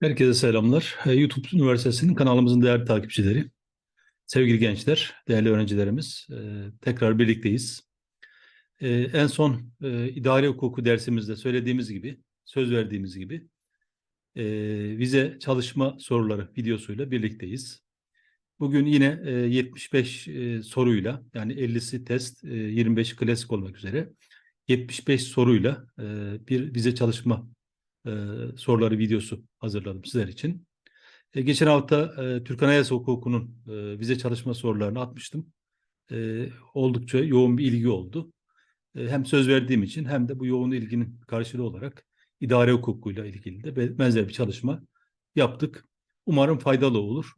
Herkese selamlar. Ee, YouTube Üniversitesi'nin kanalımızın değerli takipçileri, sevgili gençler, değerli öğrencilerimiz, e, tekrar birlikteyiz. E, En son e, idare hukuku dersimizde söylediğimiz gibi, söz verdiğimiz gibi vize çalışma soruları videosuyla birlikteyiz. Bugün yine e, 75 e, soruyla, yani 50'si test, e, 25'i klasik olmak üzere 75 soruyla bir vize çalışma e, soruları videosu hazırladım sizler için. E, geçen hafta e, Türk Anayasa Hukuku'nun e, vize çalışma sorularını atmıştım. E, oldukça yoğun bir ilgi oldu. E, hem söz verdiğim için hem de bu yoğun ilginin karşılığı olarak idare hukukuyla ilgili de be- benzer bir çalışma yaptık. Umarım faydalı olur.